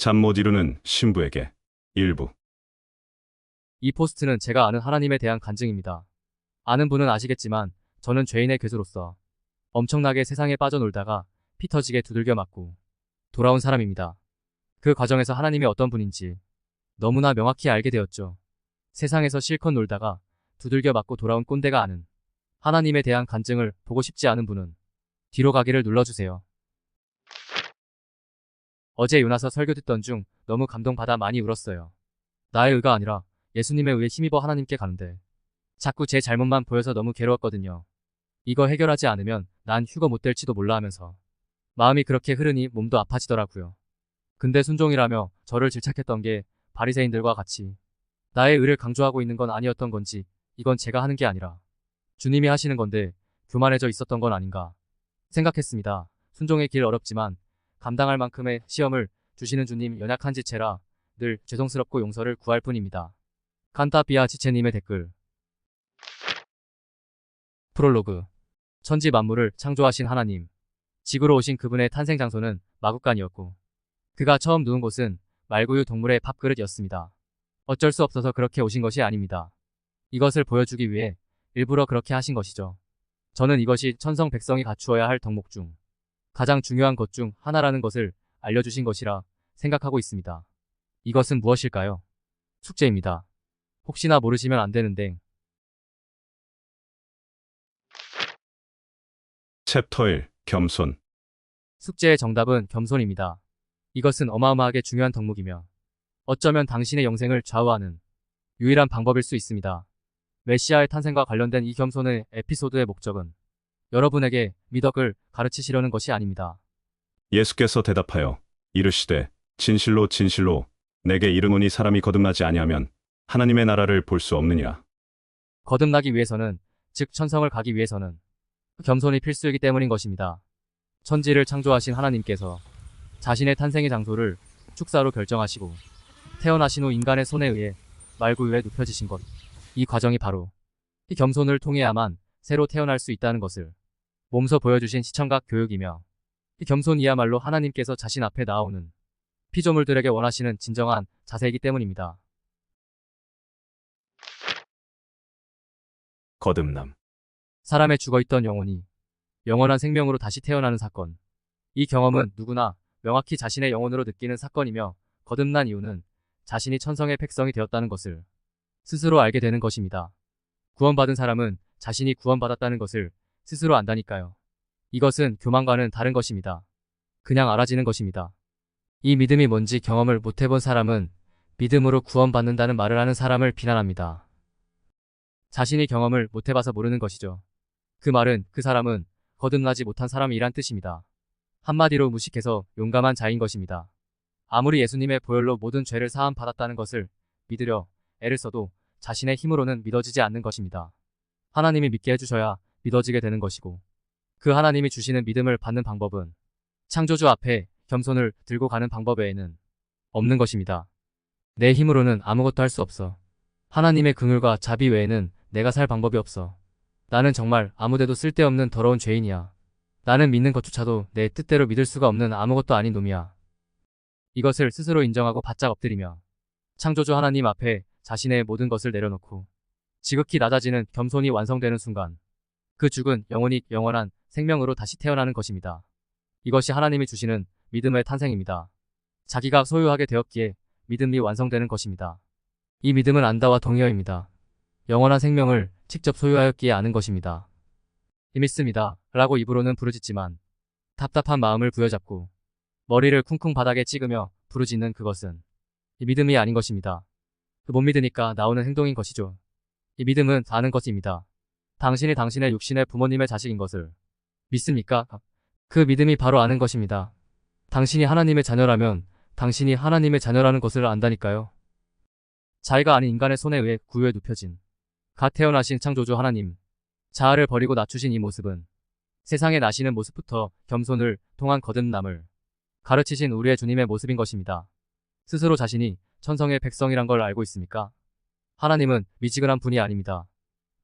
잠 못 이루는 신부에게 일부 이 포스트는 제가 아는 하나님에 대한 간증입니다. 아는 분은 아시겠지만 저는 죄인의 괴수로서 엄청나게 세상에 빠져놀다가 피 터지게 두들겨 맞고 돌아온 사람입니다. 그 과정에서 하나님이 어떤 분인지 너무나 명확히 알게 되었죠. 세상에서 실컷 놀다가 두들겨 맞고 돌아온 꼰대가 아는 하나님에 대한 간증을 보고 싶지 않은 분은 뒤로 가기를 눌러주세요. 어제 요나서 설교 듣던 중 너무 감동받아 많이 울었어요. 나의 의가 아니라 예수님의 의에 힘입어 하나님께 가는데 자꾸 제 잘못만 보여서 너무 괴로웠거든요. 이거 해결하지 않으면 난 휴거 못 될지도 몰라 하면서 마음이 그렇게 흐르니 몸도 아파지더라고요. 근데 순종이라며 저를 질책했던 게 바리새인들과 같이 나의 의를 강조하고 있는 건 아니었던 건지 이건 제가 하는 게 아니라 주님이 하시는 건데 교만해져 있었던 건 아닌가 생각했습니다. 순종의 길 어렵지만 감당할 만큼의 시험을 주시는 주님 연약한 지체라 늘 죄송스럽고 용서를 구할 뿐입니다. 칸타비아 지체님의 댓글 프롤로그 천지 만물을 창조하신 하나님 지구로 오신 그분의 탄생 장소는 마국간이었고 그가 처음 누운 곳은 말구유 동물의 밥그릇이었습니다. 어쩔 수 없어서 그렇게 오신 것이 아닙니다. 이것을 보여주기 위해 일부러 그렇게 하신 것이죠. 저는 이것이 천성 백성이 갖추어야 할 덕목 중 가장 중요한 것 중 하나라는 것을 알려주신 것이라 생각하고 있습니다. 이것은 무엇일까요? 숙제입니다. 혹시나 모르시면 안 되는데 챕터 1 겸손 숙제의 정답은 겸손입니다. 이것은 어마어마하게 중요한 덕목이며 어쩌면 당신의 영생을 좌우하는 유일한 방법일 수 있습니다. 메시아의 탄생과 관련된 이 겸손의 에피소드의 목적은 여러분에게 미덕을 가르치시려는 것이 아닙니다. 예수께서 대답하여 이르시되 진실로 진실로 내게 이르노니 사람이 거듭나지 아니하면 하나님의 나라를 볼 수 없느니라 거듭나기 위해서는 즉 천성을 가기 위해서는 겸손이 필수이기 때문인 것입니다. 천지를 창조하신 하나님께서 자신의 탄생의 장소를 축사로 결정하시고 태어나신 후 인간의 손에 의해 말구유에 눕혀지신 것. 이 과정이 바로 이 겸손을 통해야만 새로 태어날 수 있다는 것을 몸소 보여주신 시청각 교육이며 이 겸손이야말로 하나님께서 자신 앞에 나오는 피조물들에게 원하시는 진정한 자세이기 때문입니다. 거듭남 사람의 죽어있던 영혼이 영원한 생명으로 다시 태어나는 사건. 이 경험은 누구나 명확히 자신의 영혼으로 느끼는 사건이며 거듭난 이유는 자신이 천성의 백성이 되었다는 것을 스스로 알게 되는 것입니다. 구원받은 사람은 자신이 구원받았다는 것을 스스로 안다니까요. 이것은 교만과는 다른 것입니다. 그냥 알아지는 것입니다. 이 믿음이 뭔지 경험을 못 해본 사람은 믿음으로 구원받는다는 말을 하는 사람을 비난합니다. 자신이 경험을 못 해봐서 모르는 것이죠. 그 말은 그 사람은 거듭나지 못한 사람이란 뜻입니다. 한마디로 무식해서 용감한 자인 것입니다. 아무리 예수님의 보혈로 모든 죄를 사함 받았다는 것을 믿으려 애를 써도 자신의 힘으로는 믿어지지 않는 것입니다. 하나님이 믿게 해주셔야 믿어지게 되는 것이고 그 하나님이 주시는 믿음을 받는 방법은 창조주 앞에 겸손을 들고 가는 방법 외에는 없는 것입니다. 내 힘으로는 아무것도 할 수 없어. 하나님의 긍휼과 자비 외에는 내가 살 방법이 없어. 나는 정말 아무데도 쓸데없는 더러운 죄인이야. 나는 믿는 것조차도 내 뜻대로 믿을 수가 없는 아무것도 아닌 놈이야. 이것을 스스로 인정하고 바짝 엎드리며 창조주 하나님 앞에 자신의 모든 것을 내려놓고 지극히 낮아지는 겸손이 완성되는 순간 그 죽은 영혼이 영원한 생명으로 다시 태어나는 것입니다. 이것이 하나님이 주시는 믿음의 탄생입니다. 자기가 소유하게 되었기에 믿음이 완성되는 것입니다. 이 믿음은 안다와 동의어입니다. 영원한 생명을 직접 소유하였기에 아는 것입니다. 힘있습니다. 라고 입으로는 부르짖지만 답답한 마음을 부여잡고 머리를 쿵쿵 바닥에 찍으며 부르짖는 그것은 이 믿음이 아닌 것입니다. 그 못 믿으니까 나오는 행동인 것이죠. 이 믿음은 아는 것입니다. 당신이 당신의 육신의 부모님의 자식인 것을 믿습니까? 그 믿음이 바로 아는 것입니다. 당신이 하나님의 자녀라면 당신이 하나님의 자녀라는 것을 안다니까요. 자기가 아닌 인간의 손에 의해 구유에 눕혀진 갓 태어나신 창조주 하나님, 자아를 버리고 낮추신 이 모습은 세상에 나시는 모습부터 겸손을 통한 거듭남을 가르치신 우리의 주님의 모습인 것입니다. 스스로 자신이 천성의 백성이란 걸 알고 있습니까? 하나님은 미지근한 분이 아닙니다.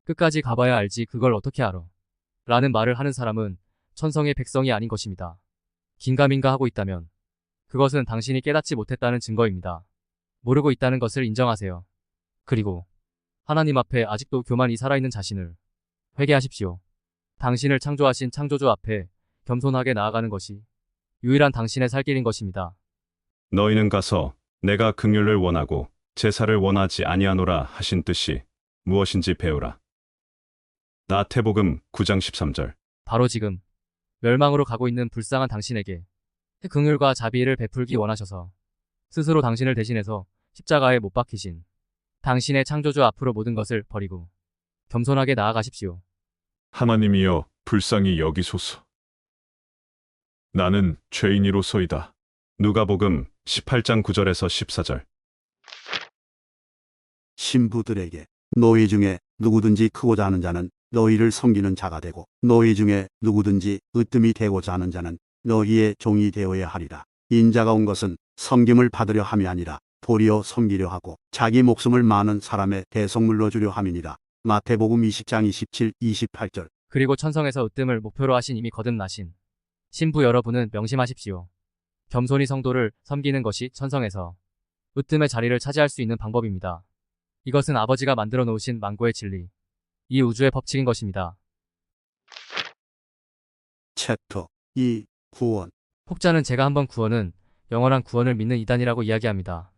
끝까지 가봐야 알지 그걸 어떻게 알아? 라는 말을 하는 사람은 천성의 백성이 아닌 것입니다. 긴가민가 하고 있다면 그것은 당신이 깨닫지 못했다는 증거입니다. 모르고 있다는 것을 인정하세요. 그리고 하나님 앞에 아직도 교만이 살아있는 자신을 회개하십시오. 당신을 창조하신 창조주 앞에 겸손하게 나아가는 것이 유일한 당신의 살 길인 것입니다. 너희는 가서 내가 긍휼을 원하고 제사를 원하지 아니하노라 하신 뜻이 무엇인지 배우라. 나태복음 9장 13절. 바로 지금 멸망으로 가고 있는 불쌍한 당신에게 긍휼과 자비를 베풀기 원하셔서 스스로 당신을 대신해서 십자가에 못 박히신 당신의 창조주 앞으로 모든 것을 버리고 겸손하게 나아가십시오. 하나님이여 불쌍히 여기소서. 나는 죄인이로소이다. 누가복음 18장 9절에서 14절. 신부들에게 너희 중에 누구든지 크고자 하는 자는 너희를 섬기는 자가 되고 너희 중에 누구든지 으뜸이 되고자 하는 자는 너희의 종이 되어야 하리라. 인자가 온 것은 섬김을 받으려 함이 아니라 도리어 섬기려 하고 자기 목숨을 많은 사람의 대성물로 주려 함이니라. 마태복음 20장 27, 28절. 그리고 천성에서 으뜸을 목표로 하신 이미 거듭나신 신부 여러분은 명심하십시오. 겸손히 성도를 섬기는 것이 천성에서 으뜸의 자리를 차지할 수 있는 방법입니다. 이것은 아버지가 만들어 놓으신 만고의 진리, 이 우주의 법칙인 것입니다. 챕터 2. 구원. 혹자는 제가 한번 구원은 영원한 구원을 믿는 이단이라고 이야기합니다.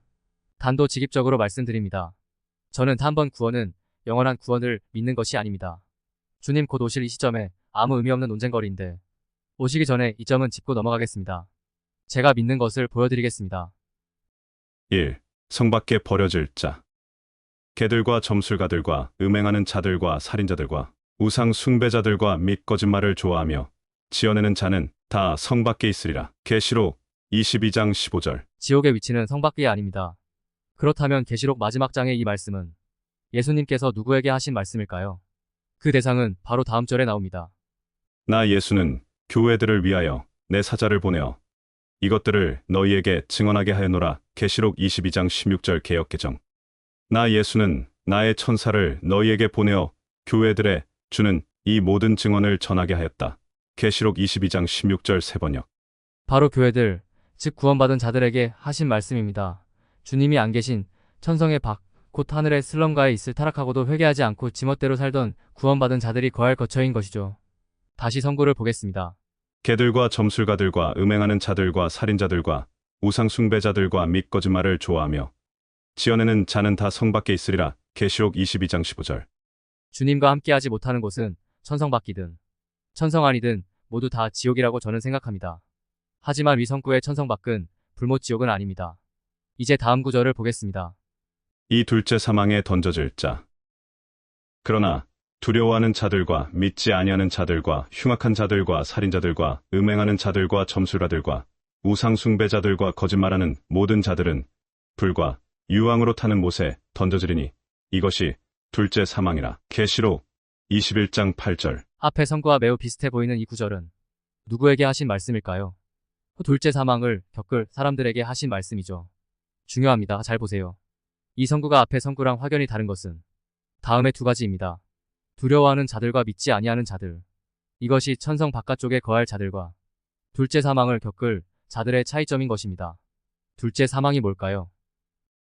단도직입적으로 말씀드립니다. 저는 한번 구원은 영원한 구원을 믿는 것이 아닙니다. 주님 곧 오실 이 시점에 아무 의미 없는 논쟁거리인데 오시기 전에 이 점은 짚고 넘어가겠습니다. 제가 믿는 것을 보여드리겠습니다. 1. 성 밖에 버려질 자. 개들과 점술가들과 음행하는 자들과 살인자들과 우상 숭배자들과 및 거짓말을 좋아하며 지어내는 자는 다 성 밖에 있으리라. 계시록 22장 15절. 지옥의 위치는 성 밖이 아닙니다. 그렇다면 계시록 마지막 장의 이 말씀은 예수님께서 누구에게 하신 말씀일까요? 그 대상은 바로 다음 절에 나옵니다. 나 예수는 교회들을 위하여 내 사자를 보내어 이것들을 너희에게 증언하게 하였노라. 계시록 22장 16절 개역 개정. 나 예수는 나의 천사를 너희에게 보내어 교회들에 주는 이 모든 증언을 전하게 하였다. 계시록 22장 16절 세 번역. 바로 교회들, 즉 구원받은 자들에게 하신 말씀입니다. 주님이 안 계신 천성의 밖, 곧 하늘의 슬럼가에 있을 타락하고도 회개하지 않고 지멋대로 살던 구원받은 자들이 거할 거처인 것이죠. 다시 성구를 보겠습니다. 개들과 점술가들과 음행하는 자들과 살인자들과 우상 숭배자들과 및 거짓말을 좋아하며 지어내는 자는 다 성 밖에 있으리라. 계시록 22장 15절. 주님과 함께하지 못하는 곳은 천성 밖이든 천성 아니든 모두 다 지옥이라고 저는 생각합니다. 하지만 위성구의 천성 밖은 불못 지옥은 아닙니다. 이제 다음 구절을 보겠습니다. 이 둘째 사망에 던져질 자. 그러나 두려워하는 자들과 믿지 아니하는 자들과 흉악한 자들과 살인자들과 음행하는 자들과 점술가들과 우상 숭배자들과 거짓말하는 모든 자들은 불과 유황으로 타는 못에 던져지리니 이것이 둘째 사망이라. 계시록 21장 8절. 앞의 성구와 매우 비슷해 보이는 이 구절은 누구에게 하신 말씀일까요? 둘째 사망을 겪을 사람들에게 하신 말씀이죠. 중요합니다. 잘 보세요. 이 성구가 앞의 성구랑 확연히 다른 것은 다음의 두 가지입니다. 두려워하는 자들과 믿지 아니하는 자들. 이것이 천성 바깥쪽에 거할 자들과 둘째 사망을 겪을 자들의 차이점인 것입니다. 둘째 사망이 뭘까요?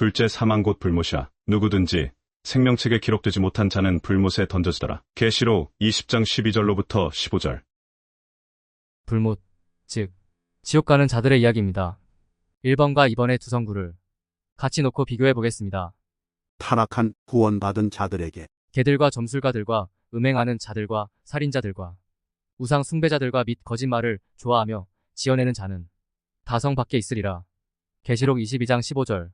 둘째 사망 곧 불못이야 누구든지 생명책에 기록되지 못한 자는 불못에 던져지더라 계시록 20장 12절로부터 15절 불못, 즉 지옥 가는 자들의 이야기입니다. 1번과 2번의 두 성구를 같이 놓고 비교해 보겠습니다. 타락한 구원받은 자들에게 개들과 점술가들과 음행하는 자들과 살인자들과 우상 숭배자들과 및 거짓말을 좋아하며 지어내는 자는 다성 밖에 있으리라. 계시록 22장 15절.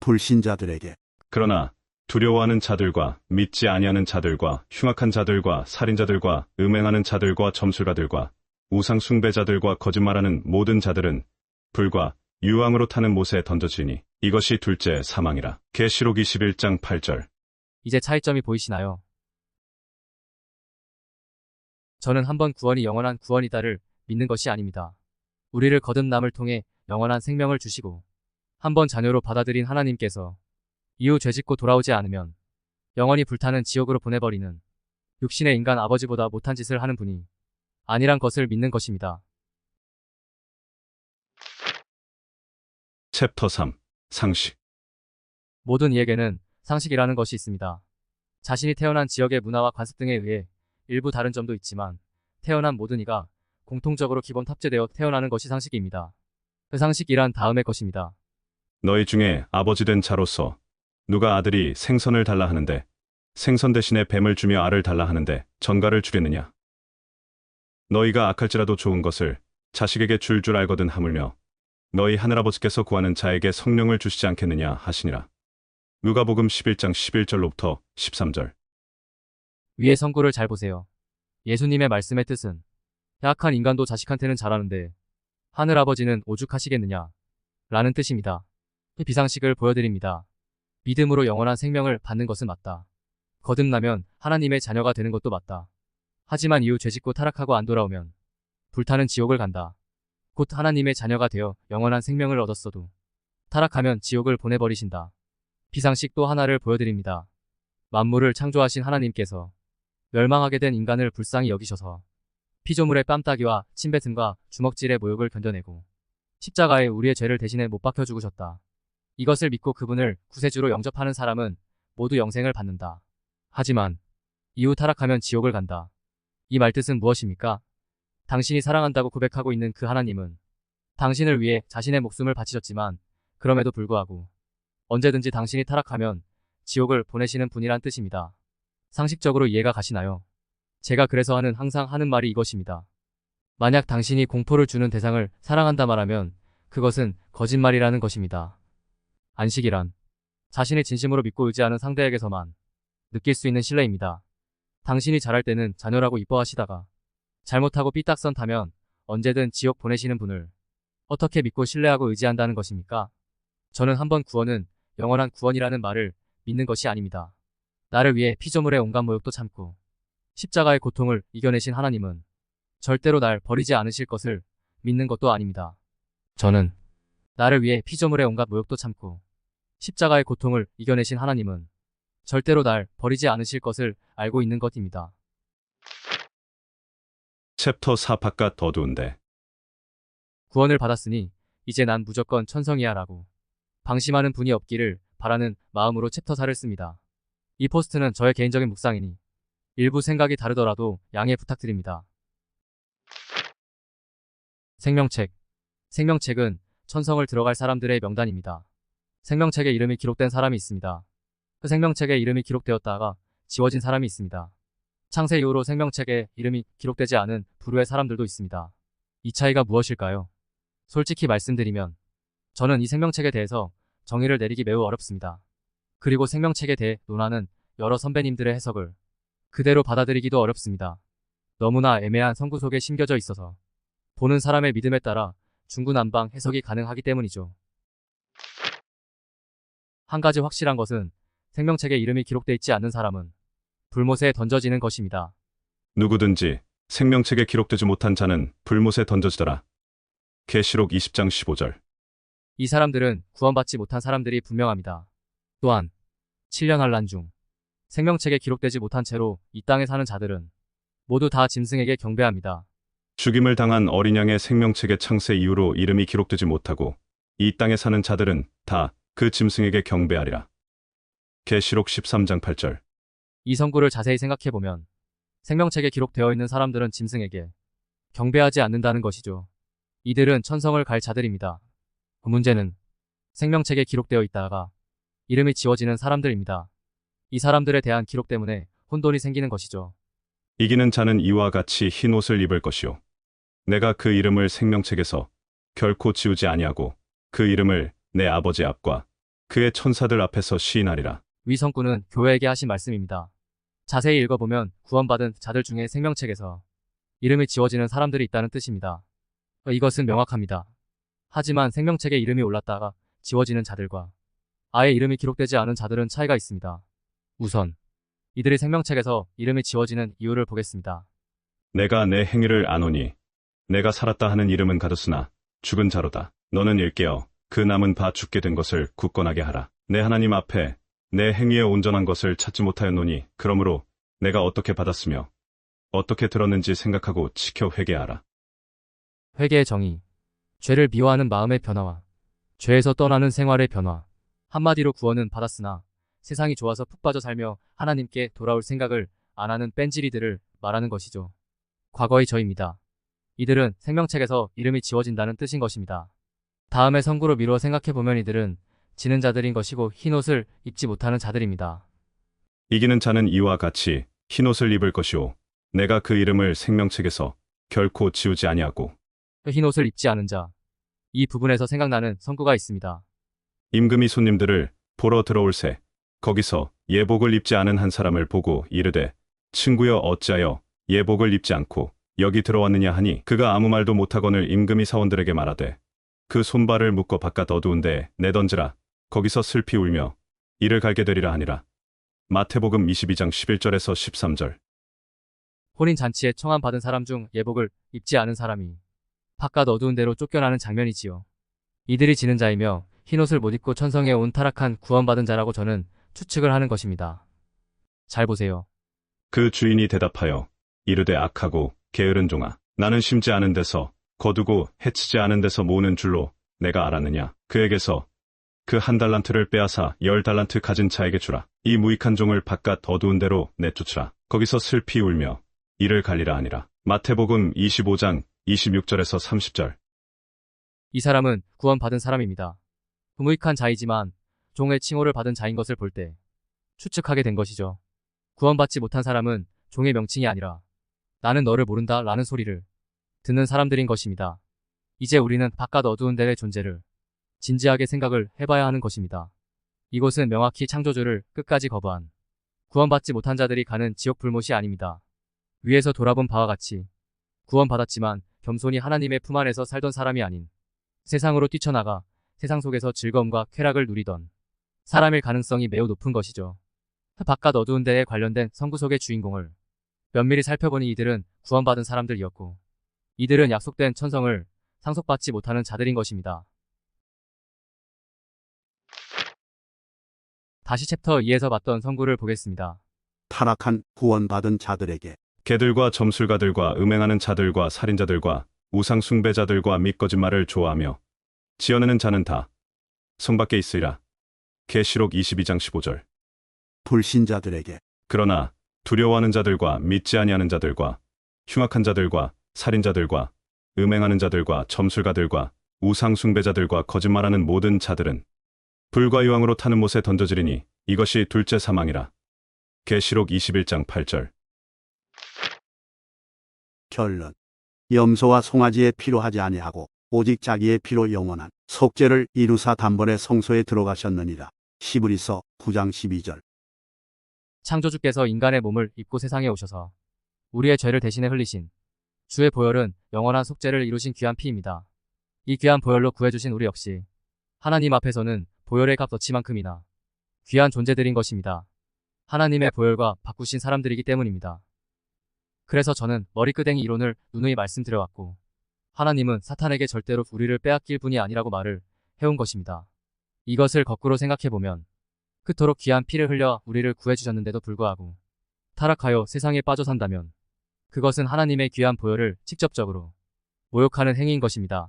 불신자들에게 그러나 두려워하는 자들과 믿지 아니하는 자들과 흉악한 자들과 살인자들과 음행하는 자들과 점술가들과 우상 숭배자들과 거짓말하는 모든 자들은 불과 유황으로 타는 못에 던져지니 이것이 둘째 사망이라. 계시록 21장 8절. 이제 차이점이 보이시나요? 저는 한번 구원이 영원한 구원이다를 믿는 것이 아닙니다. 우리를 거듭남을 통해 영원한 생명을 주시고 한번 자녀로 받아들인 하나님께서 이후 죄짓고 돌아오지 않으면 영원히 불타는 지옥으로 보내버리는 육신의 인간 아버지보다 못한 짓을 하는 분이 아니란 것을 믿는 것입니다. 챕터 3. 상식. 모든 이에게는 상식이라는 것이 있습니다. 자신이 태어난 지역의 문화와 관습 등에 의해 일부 다른 점도 있지만 태어난 모든 이가 공통적으로 기본 탑재되어 태어나는 것이 상식입니다. 그 상식이란 다음의 것입니다. 너희 중에 아버지 된 자로서 누가 아들이 생선을 달라 하는데 생선 대신에 뱀을 주며 알을 달라 하는데 전가를 주려느냐? 너희가 악할지라도 좋은 것을 자식에게 줄줄 알거든 하물며 너희 하늘아버지께서 구하는 자에게 성령을 주시지 않겠느냐 하시니라. 누가복음 11장 11절로부터 13절. 위의 성구를 잘 보세요. 예수님의 말씀의 뜻은 약한 인간도 자식한테는 잘하는데 하늘아버지는 오죽하시겠느냐 라는 뜻입니다. 이 비상식을 보여드립니다. 믿음으로 영원한 생명을 받는 것은 맞다. 거듭나면 하나님의 자녀가 되는 것도 맞다. 하지만 이후 죄짓고 타락하고 안 돌아오면 불타는 지옥을 간다. 곧 하나님의 자녀가 되어 영원한 생명을 얻었어도 타락하면 지옥을 보내버리신다. 비상식 또 하나를 보여드립니다. 만물을 창조하신 하나님께서 멸망하게 된 인간을 불쌍히 여기셔서 피조물의 뺨따기와 침뱉음과 주먹질의 모욕을 견뎌내고 십자가에 우리의 죄를 대신해 못 박혀 죽으셨다. 이것을 믿고 그분을 구세주로 영접하는 사람은 모두 영생을 받는다. 하지만 이후 타락하면 지옥을 간다. 이 말뜻은 무엇입니까? 당신이 사랑한다고 고백하고 있는 그 하나님은 당신을 위해 자신의 목숨을 바치셨지만 그럼에도 불구하고 언제든지 당신이 타락하면 지옥을 보내시는 분이란 뜻입니다. 상식적으로 이해가 가시나요? 제가 그래서 하는 항상 하는 말이 이것입니다. 만약 당신이 공포를 주는 대상을 사랑한다 말하면 그것은 거짓말이라는 것입니다. 안식이란 자신이 진심으로 믿고 의지하는 상대에게서만 느낄 수 있는 신뢰입니다. 당신이 잘할 때는 자녀라고 이뻐하시다가 잘못하고 삐딱선 타면 언제든 지옥 보내시는 분을 어떻게 믿고 신뢰하고 의지한다는 것입니까? 저는 한번 구원은 영원한 구원이라는 말을 믿는 것이 아닙니다. 나를 위해 피조물의 온갖 모욕도 참고 십자가의 고통을 이겨내신 하나님은 절대로 날 버리지 않으실 것을 믿는 것도 아닙니다. 저는 나를 위해 피조물의 온갖 모욕도 참고 십자가의 고통을 이겨내신 하나님은 절대로 날 버리지 않으실 것을 알고 있는 것입니다. 챕터 4 바깥 어두운데. 구원을 받았으니 이제 난 무조건 천성이야 라고 방심하는 분이 없기를 바라는 마음으로 챕터 4를 씁니다. 이 포스트는 저의 개인적인 묵상이니 일부 생각이 다르더라도 양해 부탁드립니다. 생명책 생명책은 천성을 들어갈 사람들의 명단입니다. 생명책에 이름이 기록된 사람이 있습니다. 그 생명책에 이름이 기록되었다가 지워진 사람이 있습니다. 창세 이후로 생명책에 이름이 기록되지 않은 부류의 사람들도 있습니다. 이 차이가 무엇일까요? 솔직히 말씀드리면 저는 이 생명책에 대해서 정의를 내리기 매우 어렵습니다. 그리고 생명책에 대해 논하는 여러 선배님들의 해석을 그대로 받아들이기도 어렵습니다. 너무나 애매한 성구 속에 심겨져 있어서 보는 사람의 믿음에 따라 중구난방 해석이 가능하기 때문이죠. 한 가지 확실한 것은 생명책에 이름이 기록돼 있지 않는 사람은 불못에 던져지는 것입니다. 누구든지 생명책에 기록되지 못한 자는 불못에 던져지더라. 계시록 20장 15절. 이 사람들은 구원받지 못한 사람들이 분명합니다. 또한 7년 환란 중 생명책에 기록되지 못한 채로 이 땅에 사는 자들은 모두 다 짐승에게 경배합니다. 죽임을 당한 어린 양의 생명책의 창세 이후로 이름이 기록되지 못하고 이 땅에 사는 자들은 다 그 짐승에게 경배하리라. 계시록 13장 8절. 이 성구를 자세히 생각해 보면 생명책에 기록되어 있는 사람들은 짐승에게 경배하지 않는다는 것이죠. 이들은 천성을 갈 자들입니다. 그 문제는 생명책에 기록되어 있다가 이름이 지워지는 사람들입니다. 이 사람들에 대한 기록 때문에 혼돈이 생기는 것이죠. 이기는 자는 이와 같이 흰 옷을 입을 것이요. 내가 그 이름을 생명책에서 결코 지우지 아니하고 그 이름을 내 아버지 앞과 그의 천사들 앞에서 시인하리라. 위 성구는 교회에게 하신 말씀입니다. 자세히 읽어보면 구원받은 자들 중에 생명책에서 이름이 지워지는 사람들이 있다는 뜻입니다. 이것은 명확합니다. 하지만 생명책에 이름이 올랐다가 지워지는 자들과 아예 이름이 기록되지 않은 자들은 차이가 있습니다. 우선 이들이 생명책에서 이름이 지워지는 이유를 보겠습니다. 내가 내 행위를 아노니 내가 살았다 하는 이름은 가뒀으나 죽은 자로다. 너는 일깨어 그 남은 바 죽게 된 것을 굳건하게 하라. 내 하나님 앞에 내 행위에 온전한 것을 찾지 못하였노니 그러므로 내가 어떻게 받았으며 어떻게 들었는지 생각하고 지켜 회개하라. 회개의 정의, 죄를 미워하는 마음의 변화와 죄에서 떠나는 생활의 변화. 한마디로 구원은 받았으나 세상이 좋아서 푹 빠져 살며 하나님께 돌아올 생각을 안 하는 뺀질이들을 말하는 것이죠. 과거의 저입니다. 이들은 생명책에서 이름이 지워진다는 뜻인 것입니다. 다음에 선구로 미루어 생각해보면 이들은 지는 자들인 것이고 흰 옷을 입지 못하는 자들입니다. 이기는 자는 이와 같이 흰옷을 입을 것이오. 내가 그 이름을 생명책에서 결코 지우지 아니하고 흰 옷을 입지 않은 자. 이 부분에서 생각나는 선구가 있습니다. 임금이 손님들을 보러 들어올새 거기서 예복을 입지 않은 한 사람을 보고 이르되 친구여 어찌하여 예복을 입지 않고 여기 들어왔느냐 하니 그가 아무 말도 못하거늘 임금이 사원들에게 말하되 그 손발을 묶어 바깥 어두운 데에 내던지라 거기서 슬피 울며 이를 갈게 되리라 하니라 마태복음 22장 11절에서 13절 혼인 잔치에 청함 받은 사람 중 예복을 입지 않은 사람이 바깥 어두운 데로 쫓겨나는 장면이지요. 이들이 지는 자이며 흰옷을 못 입고 천성에 온 타락한 구원받은 자라고 저는 추측을 하는 것입니다. 잘 보세요. 그 주인이 대답하여 이르되 악하고 게으른 종아 나는 심지 않은 데서 거두고 해치지 않은 데서 모으는 줄로 내가 알았느냐? 그에게서 그 한 달란트를 빼앗아 열 달란트 가진 자에게 주라. 이 무익한 종을 바깥 어두운 데로 내쫓으라. 거기서 슬피 울며 이를 갈리라 하니라. 마태복음 25장 26절에서 30절. 이 사람은 구원받은 사람입니다. 무익한 자이지만 종의 칭호를 받은 자인 것을 볼 때 추측하게 된 것이죠. 구원받지 못한 사람은 종의 명칭이 아니라 나는 너를 모른다 라는 소리를 듣는 사람들인 것입니다. 이제 우리는 바깥 어두운 데의 존재를 진지하게 생각을 해봐야 하는 것입니다. 이곳은 명확히 창조주를 끝까지 거부한 구원받지 못한 자들이 가는 지옥 불못이 아닙니다. 위에서 돌아본 바와 같이 구원받았지만 겸손히 하나님의 품 안에서 살던 사람이 아닌 세상으로 뛰쳐나가 세상 속에서 즐거움과 쾌락을 누리던 사람일 가능성이 매우 높은 것이죠. 바깥 어두운 데에 관련된 성구속의 주인공을 면밀히 살펴보니 이들은 구원받은 사람들이었고 이들은 약속된 천성을 상속받지 못하는 자들인 것입니다. 다시 챕터 2에서 봤던 성구를 보겠습니다. 타락한 구원받은 자들에게 개들과 점술가들과 음행하는 자들과 살인자들과 우상 숭배자들과 및 거짓말을 좋아하며 지어내는 자는 다 성밖에 있으리라. 계시록 22장 15절. 불신자들에게 그러나 두려워하는 자들과 믿지 아니하는 자들과 흉악한 자들과 살인자들과 음행하는 자들과 점술가들과 우상 숭배자들과 거짓말하는 모든 자들은 불과 유황으로 타는 못에 던져지리니 이것이 둘째 사망이라. 계시록 21장 8절. 결론 염소와 송아지의 피로 하지 아니하고 오직 자기의 피로 영원한 속죄를 이루사 단번에 성소에 들어가셨느니라. 시브리서 9장 12절 창조주께서 인간의 몸을 입고 세상에 오셔서 우리의 죄를 대신에 흘리신 주의 보혈은 영원한 속죄를 이루신 귀한 피입니다. 이 귀한 보혈로 구해주신 우리 역시 하나님 앞에서는 보혈의 값 어치만큼이나 귀한 존재들인 것입니다. 하나님의 보혈과 바꾸신 사람들이기 때문입니다. 그래서 저는 머리끄댕이 이론을 누누이 말씀드려왔고 하나님은 사탄에게 절대로 우리를 빼앗길 분이 아니라고 말을 해온 것입니다. 이것을 거꾸로 생각해보면 그토록 귀한 피를 흘려 우리를 구해주셨는데도 불구하고 타락하여 세상에 빠져 산다면 그것은 하나님의 귀한 보혈을 직접적으로 모욕하는 행위인 것입니다.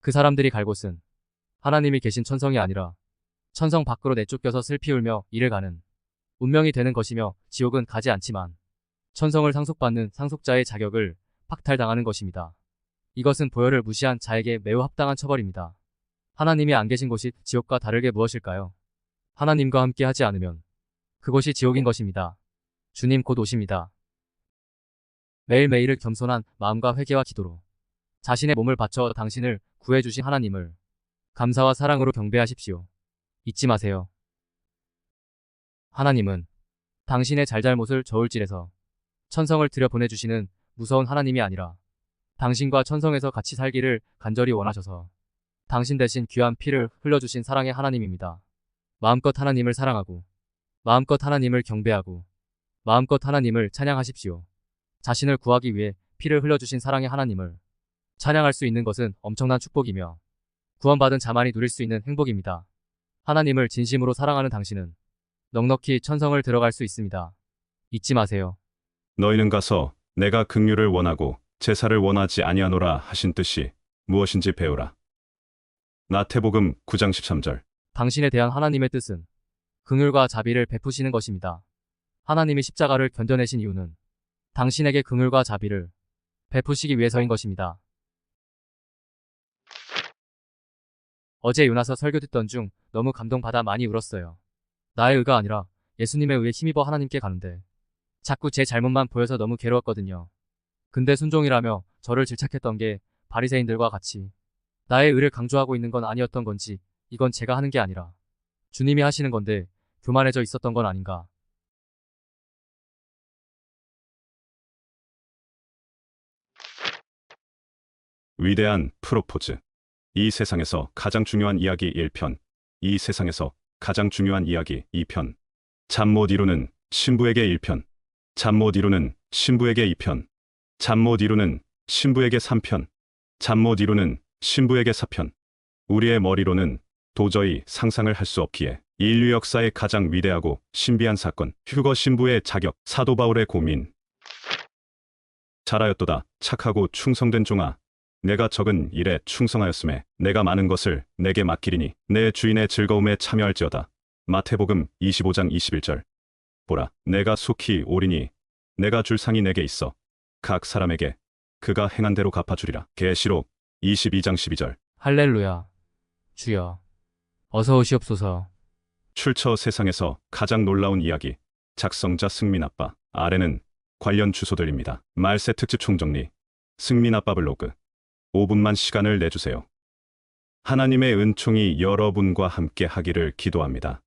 그 사람들이 갈 곳은 하나님이 계신 천성이 아니라 천성 밖으로 내쫓겨서 슬피 울며 이를 가는 운명이 되는 것이며 지옥은 가지 않지만 천성을 상속받는 상속자의 자격을 박탈당하는 것입니다. 이것은 보혈을 무시한 자에게 매우 합당한 처벌입니다. 하나님이 안 계신 곳이 지옥과 다르게 무엇일까요? 하나님과 함께 하지 않으면 그곳이 지옥인 것입니다. 주님 곧 오십니다. 매일매일을 겸손한 마음과 회개와 기도로 자신의 몸을 바쳐 당신을 구해주신 하나님을 감사와 사랑으로 경배하십시오. 잊지 마세요. 하나님은 당신의 잘잘못을 저울질해서 천성을 들여 보내주시는 무서운 하나님이 아니라 당신과 천성에서 같이 살기를 간절히 원하셔서 당신 대신 귀한 피를 흘려주신 사랑의 하나님입니다. 마음껏 하나님을 사랑하고, 마음껏 하나님을 경배하고, 마음껏 하나님을 찬양하십시오. 자신을 구하기 위해 피를 흘려주신 사랑의 하나님을 찬양할 수 있는 것은 엄청난 축복이며, 구원받은 자만이 누릴 수 있는 행복입니다. 하나님을 진심으로 사랑하는 당신은 넉넉히 천성을 들어갈 수 있습니다. 잊지 마세요. 너희는 가서 내가 긍휼을 원하고 제사를 원하지 아니하노라 하신 뜻이 무엇인지 배우라. 나태복음 9장 13절. 당신에 대한 하나님의 뜻은 긍휼과 자비를 베푸시는 것입니다. 하나님이 십자가를 견뎌내신 이유는 당신에게 긍휼과 자비를 베푸시기 위해서인 것입니다. 어제 요나서 설교 듣던 중 너무 감동받아 많이 울었어요. 나의 의가 아니라 예수님의 의에 힘입어 하나님께 가는데 자꾸 제 잘못만 보여서 너무 괴로웠거든요. 근데 순종이라며 저를 질책했던 게 바리새인들과 같이 나의 의를 강조하고 있는 건 아니었던 건지 이건 제가 하는 게 아니라 주님이 하시는 건데 교만해져 있었던 건 아닌가. 위대한 프로포즈. 이 세상에서 가장 중요한 이야기 1편. 이 세상에서 가장 중요한 이야기 2편. 잠 못 이루는 신부에게 1편. 잠 못 이루는 신부에게 2편. 잠 못 이루는 신부에게 3편. 잠 못 이루는 신부에게 4편. 우리의 머리로는 도저히 상상을 할 수 없기에 인류 역사의 가장 위대하고 신비한 사건, 휴거 신부의 자격, 사도 바울의 고민. 잘하였도다, 착하고 충성된 종아. 내가 적은 일에 충성하였음에 내가 많은 것을 내게 맡기리니 내 주인의 즐거움에 참여할지어다. 마태복음 25장 21절. 보라, 내가 속히 오리니 내가 줄 상이 내게 있어. 각 사람에게 그가 행한 대로 갚아주리라. 계시록 22장 12절. 할렐루야. 주여. 어서 오시옵소서. 출처 세상에서 가장 놀라운 이야기. 작성자 승민 아빠. 아래는 관련 주소들입니다. 말세 특집 총정리. 승민 아빠 블로그. 5분만 시간을 내주세요. 하나님의 은총이 여러분과 함께 하기를 기도합니다.